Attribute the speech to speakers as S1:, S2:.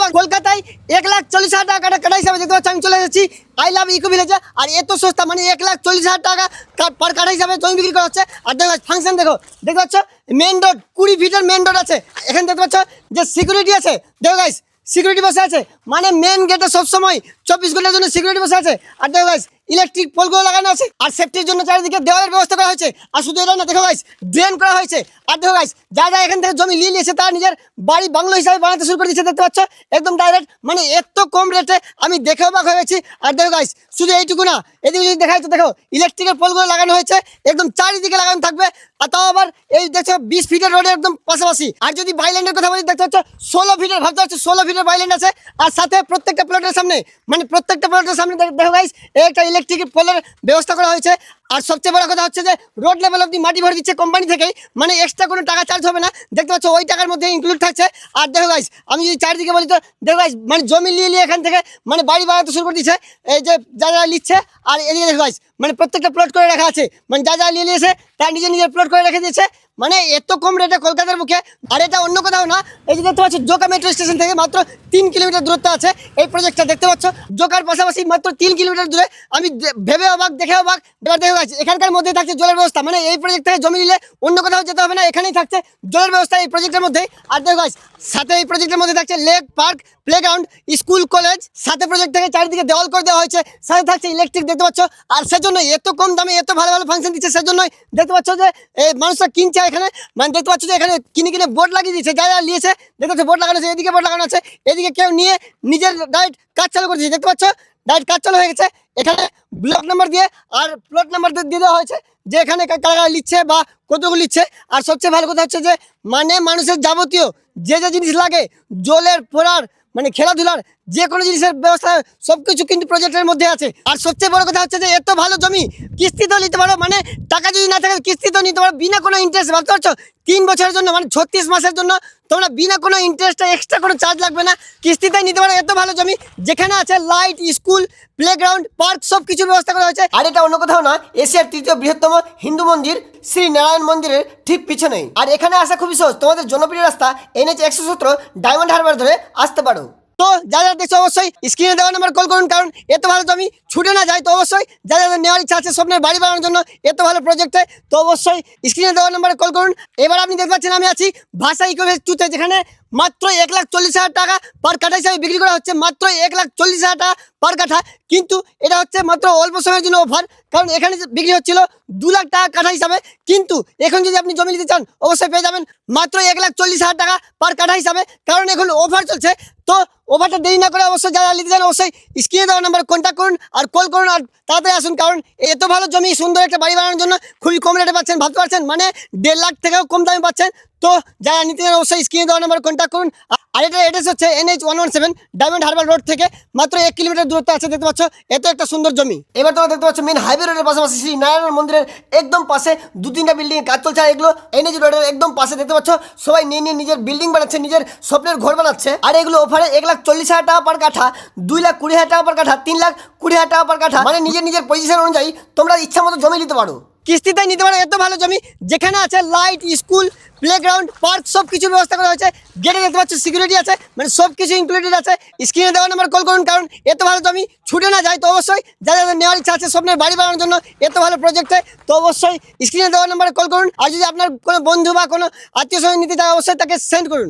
S1: বা কলকাতায় এক লাখ চল্লিশ হাজার টাকা কাটা হিসাবে দেখতে পাচ্ছ, আমি চলে এসেছি। আই লাভ ইকো ভিলেজে আর এত সস্তা মানে এক লাখ চল্লিশ হাজার টাকা পার কাটা হিসাবে জমি বিক্রি করা হচ্ছে আর দেখো ফাংশন দেখো। দেখতে পাচ্ছ মেন রোড কুড়ি ফিটের মেন রোড আছে। এখানে দেখতে পাচ্ছ, যে সিকিউরিটি আছে। দেখো গাইস সিকিউরিটি বসে আছে। মানে মেন গেটে সবসময় চব্বিশ ঘণ্টার জন্য সিকিউরিটি বসে আছে। আর দেখো গাইস ইলেকট্রিক পোলগুলো লাগানো আছে আর সেফটির জন্য চারিদিকে দেওয়ালের ব্যবস্থা করা হয়েছে। আর শুধু এটা না, দেখো গাইস ড্রেন করা হয়েছে। আর দেখো গাইস যা যা এখান থেকে জমি নিয়ে নিয়েছে তারা নিজের বাড়ি বাংলো হিসাবে বানাতে শুরু করে দিচ্ছে দেখতে পাচ্ছ? একদম ডাইরেক্ট মানে এত কম রেটে আমি দেখে অবাক হয়ে গেছি। আর দেখো গাইস শুধু এইটুকু না, এদিকে যদি দেখাই তো দেখো ইলেকট্রিকের পোলগুলো লাগানো হয়েছে, একদম চারিদিকে লাগানো থাকবে। আর তাও আবার এই দেখছ, বিশ ফিটের রোডে একদম পাশাপাশি। আর যদি বাইল্যান্ডের কথা বলি, দেখতে পাচ্ছ, ষোলো ফিটের ভাবতে পারছ, ষোলো ফিটের বাইল্যান্ড আছে। আর সাথে প্রত্যেকটা প্লটের সামনে মানে প্রত্যেকটা প্লটের সামনে, দেখো গাইস একটা ইলেকট্রিক পোলের ব্যবস্থা করা হয়েছে। আর সবচেয়ে বড় কথা হচ্ছে যে রোড লেভেল অব্দি মাটি ভরে দিচ্ছে কোম্পানি থেকে মানে এক্সট্রা কোনো টাকা চার্জ হবে না। দেখতে পাচ্ছ, ওই টাকার মধ্যে ইনক্লুড থাকছে। আর দেখো গাইস আমি যদি চারিদিকে বলি তো, দেখো গাইস মানে জমি নিয়ে নিয়ে এখান থেকে মানে বাড়ি বানাতে শুরু করে দিচ্ছে এই যে যা যা নিচ্ছে, আর এদিকে দেখো গাইস মানে প্রত্যেকটা প্লট করে রাখা আছে। মানে যা যা নিয়ে নিয়েছে, তার নিজে নিজের প্লট করে রেখে দিয়েছে। মানে এত কম রেটে কলকাতার মুখে আর এটা অন্য কোথাও না। এই যে দেখতে পাচ্ছ জোকা মেট্রো স্টেশন থেকে মাত্র তিন কিলোমিটার দূরত্ব আছে এই প্রজেক্টটা দেখতে পাচ্ছ জোকার পাশাপাশি মাত্র তিন কিলোমিটার দূরে। আমি ভেবে অবাক, দেখে অবাক। দেখে গেছি এখানকার মধ্যে থাকছে জলের ব্যবস্থা। মানে এই প্রজেক্ট থেকে জমি নিলে অন্য কোথাও যেতে হবে না এখানেই থাকছে জলের ব্যবস্থা এই প্রজেক্টের মধ্যেই আর দেখো guys, সাথে এই প্রজেক্টের মধ্যে থাকছে lake park playground school college সাথে প্রজেক্ট থেকে চারিদিকে দেওয়াল করে দেওয়া হয়েছে। সাথে থাকছে ইলেকট্রিক দেখতে পাচ্ছ। আর সেজন্য এত কম দামে এত ভালো ভালো ফাংশন দিচ্ছে সেজন্যই দেখতে পাচ্ছ যে এই মানুষরা কিনছে এখানে। মানে দেখতে পাচ্ছ যে এখানে কিনে কিনে বোর্ড লাগিয়ে দিয়েছে যা যা নিয়েছে। দেখতে পাচ্ছ বোর্ড লাগানো আছে এদিকে বোর্ড লাগানো আছে এদিকে কেউ নিয়ে নিজের ডাইরেক্ট কাজ চালু করে দিয়েছে দেখতে পাচ্ছ? ডাইরেক্ট কাজ চালু হয়ে গেছে। এখানে ব্লক নাম্বার দিয়ে আর প্লট নাম্বার দিয়ে দেওয়া হয়েছে যে এখানে কারা নিচ্ছে বা কতগুলো নিচ্ছে আর সবচেয়ে ভালো কথা হচ্ছে যে মানে মানুষের যাবতীয় যে যে জিনিস লাগে, জলের পড়ার মানে খেলাধুলার, যে কোনো জিনিসের ব্যবস্থা সব কিছু কিন্তু প্রজেক্টের মধ্যে আছে। আর সবচেয়ে বড় কথা হচ্ছে যে এত ভালো জমি কিস্তিতেও নিতে পারো মানে টাকা যদি না থাকে কিস্তিতেও নিতে পারো, বিনা কোনো ইন্টারেস্ট ভাবতে পারছ? তিন বছরের জন্য মানে ছত্রিশ মাসের জন্য তোমরা বিনা কোনো ইন্টারেস্টে এক্সট্রা কোনো চার্জ লাগবে না। কিস্তিতে নিতে পারো এত ভালো জমি। যেখানে আছে লাইট স্কুল প্লেগ্রাউন্ড পার্ক সব কিছুর ব্যবস্থা করা হয়েছে। আর এটা অন্য কোথাও না এশিয়ার তৃতীয় বৃহত্তম হিন্দু মন্দির শ্রী নারায়ণ মন্দিরের ঠিক পিছনেই। আর এখানে আসা খুবই সহজ। তোমাদের জনপ্রিয় রাস্তা এনএচ একশো সতেরো ডায়মন্ড হারবার ধরে আসতে পারো। তো যা যা দেখছ অবশ্যই স্ক্রিনে দেওয়া নাম্বার কল করুন, কারণ এত ভালো জমি ছুটে না যায় তো অবশ্যই যাদের নেওয়ার ইচ্ছা আছে স্বপ্নের বাড়ি বানানোর জন্য এত ভালো প্রজেক্টে তো অবশ্যই স্ক্রিনে দেওয়া নাম্বারে কল করুন। এবার আপনি দেখতে পাচ্ছেন আমি আছি ভাষা ইকোভেস টুতে যেখানে মাত্র এক লাখ চল্লিশ হাজার টাকা পার কাঠা হিসাবে বিক্রি করা হচ্ছে, মাত্র এক লাখ চল্লিশ হাজার টাকা পার কাঠা। কিন্তু এটা হচ্ছে মাত্র অল্প সময়ের জন্য অফার কারণ এখানে বিক্রি হচ্ছিল দু লাখ টাকা কাঠা হিসাবে। কিন্তু এখন যদি আপনি জমি নিতে চান, অবশ্যই পেয়ে যাবেন মাত্র এক লাখ চল্লিশ হাজার টাকা পার কাঠা হিসাবে, কারণ এখন অফার চলছে তো ওভারটা দেরি না করে অবশ্যই যারা নিতে চান অবশ্যই স্ক্রিনে দেওয়ার নাম্বার কন্ট্যাক্ট করুন আর কল করুন আর তাড়াতাড়ি আসুন। কারণ এত ভালো জমি, সুন্দর একটা বাড়ি বানানোর জন্য খুবই কম রেটে পাচ্ছেন, ভাবতে পারছেন? মানে দেড় লাখ থেকেও কম দামে পাচ্ছেন। তো যারা নিতে চান অবশ্যই স্ক্রিনে দেওয়ার নাম্বার কন্ট্যাক্ট করুন। আর এটার অ্যাড্রেস হচ্ছে NH one one seven Diamond Harbour road থেকে মাত্র এক কিলোমিটার দূরত্ব আছে, দেখতে পাচ্ছ? এত একটা সুন্দর জমি। এবার তোমরা দেখতে পাচ্ছ মেন হাইওয়ে রোডের পাশাপাশি শ্রী নারায়ণ মন্দিরের একদম পাশে দু তিনটা বিল্ডিং কাজ চলছে। এগুলো এনএইচ রোডের একদম পাশে, দেখতে পাচ্ছ? সবাই নিয়ে নিয়ে নিজের বিল্ডিং বানাচ্ছে, নিজের স্বপ্নের ঘর বানাচ্ছে। আর এগুলো অফারে এক লাখ চল্লিশ হাজার টাকা পার কাঠা, দুই লাখ কুড়ি হাজার টাকা পার কাঠা, তিন লাখ কুড়ি হাজার টাকা পার কাঠা। মানে নিজের নিজের পজিশন অনুযায়ী তোমরা ইচ্ছা মতো জমি নিতে পারো। কিস্তিতে নিতে পারো এত ভালো জমি। যেখানে আছে লাইট স্কুল প্লেগ্রাউন্ড পার্ক সব কিছুর ব্যবস্থা করা হয়েছে। গেটে দেখতে পাচ্ছ সিকিউরিটি আছে মানে সব কিছু ইনক্লুডেড আছে স্ক্রিনে দেওয়া নাম্বার কল করুন, কারণ এত ভালো জমি ছুটে না যায়, তো অবশ্যই যারা যাদের নেওয়ার ইচ্ছা আছে স্বপ্নের বাড়ি বানানোর জন্য এত ভালো প্রজেক্টে তো অবশ্যই স্ক্রিনে দেওয়া নাম্বারে কল করুন। আর যদি আপনার কোনো বন্ধু বা কোনো আত্মীয় নিতে চায়, অবশ্যই তাকে সেন্ড করুন।